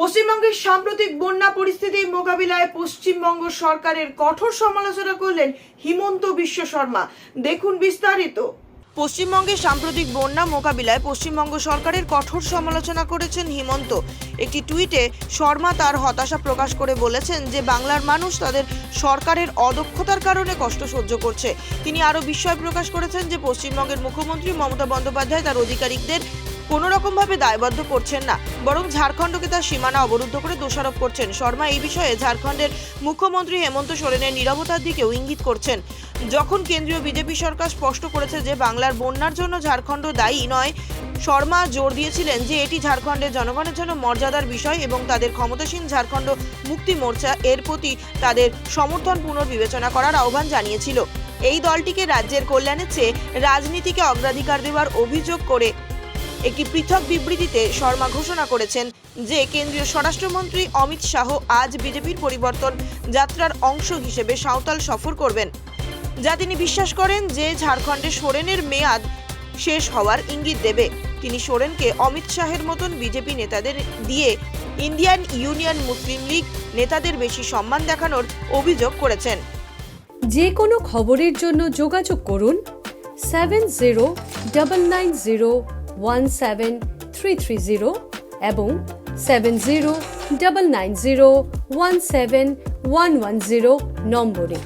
পশ্চিমবঙ্গের সাম্প্রতিক বন্যা পরিস্থিতি মোকাবিলায় পশ্চিমবঙ্গ সরকারের কঠোর সমালোচনা করলেন হিমন্ত বিশ্ব শর্মা। দেখুন বিস্তারিত। পশ্চিমবঙ্গের সাম্প্রতিক বন্যা মোকাবিলায় পশ্চিমবঙ্গ সরকারের কঠোর সমালোচনা করেছেন হিমন্ত। একটি টুইটে শর্মা তার হতাশা প্রকাশ করে বলেছেন যে, বাংলার মানুষ তাদের সরকারের অদক্ষতার কারণে কষ্ট সহ্য করছে। তিনি আরও বিস্ময় প্রকাশ করেছেন যে, পশ্চিমবঙ্গের মুখ্যমন্ত্রী মমতা বন্দ্যোপাধ্যায় তার অধিকারিকদের কোনো রকমভাবে দায়বদ্ধ করছেন না, বরং ঝাড়খণ্ডকে তার সীমানা অবরুদ্ধ করে দোষারোপ করছেন। শর্মা, এই বিষয়ে ঝাড়খণ্ডের মুখ্যমন্ত্রী হেমন্ত সোরেনের নিরবতার দিকেও ইঙ্গিত করছেন। যখন কেন্দ্রীয় বিজেপি সরকার স্পষ্ট করেছে যে বাংলার বন্যার জন্য ঝাড়খণ্ড দায়ী নয়, শর্মা জোর দিয়েছিলেন যে এটি ঝাড়খণ্ডের জনগণের জন্য মর্যাদার বিষয় এবং তাদের ক্ষমতাসীন ঝাড়খণ্ড মুক্তি মোর্চা এর প্রতি তাদের সমর্থন পুনর্বিবেচনা করার আহ্বান জানিয়েছিল। এই দলটিকে রাজ্যের কল্যাণের চেয়ে রাজনীতিকে অগ্রাধিকার দেওয়ার অভিযোগ করে একটি পৃথক বিবৃতিতে শর্মা ঘোষণা করেছেন যে কেন্দ্রীয় স্বরাষ্ট্রমন্ত্রী অমিত শাহ আজ বিজেপির পরিবর্তন যাত্রার অংশ হিসেবে সাঁওতাল সফর করবেন। যা তিনি বিশ্বাস করেন যে ঝাড়খণ্ডে সোরেনের মেয়াদ শেষ হওয়ার ইঙ্গিত দেবে। তিনি সোরেনকে অমিত শাহের মতন বিজেপি নেতাদের দিয়ে ইন্ডিয়ান ইউনিয়ন মুসলিম লীগ নেতাদের বেশি সম্মান দেখানোর অভিযোগ করেছেন। যে কোনো খবরের জন্য যোগাযোগ করুন seven zero double nine zero one seven three three zero এবং seven zero double nine zero one seven one one zero নম্বরে।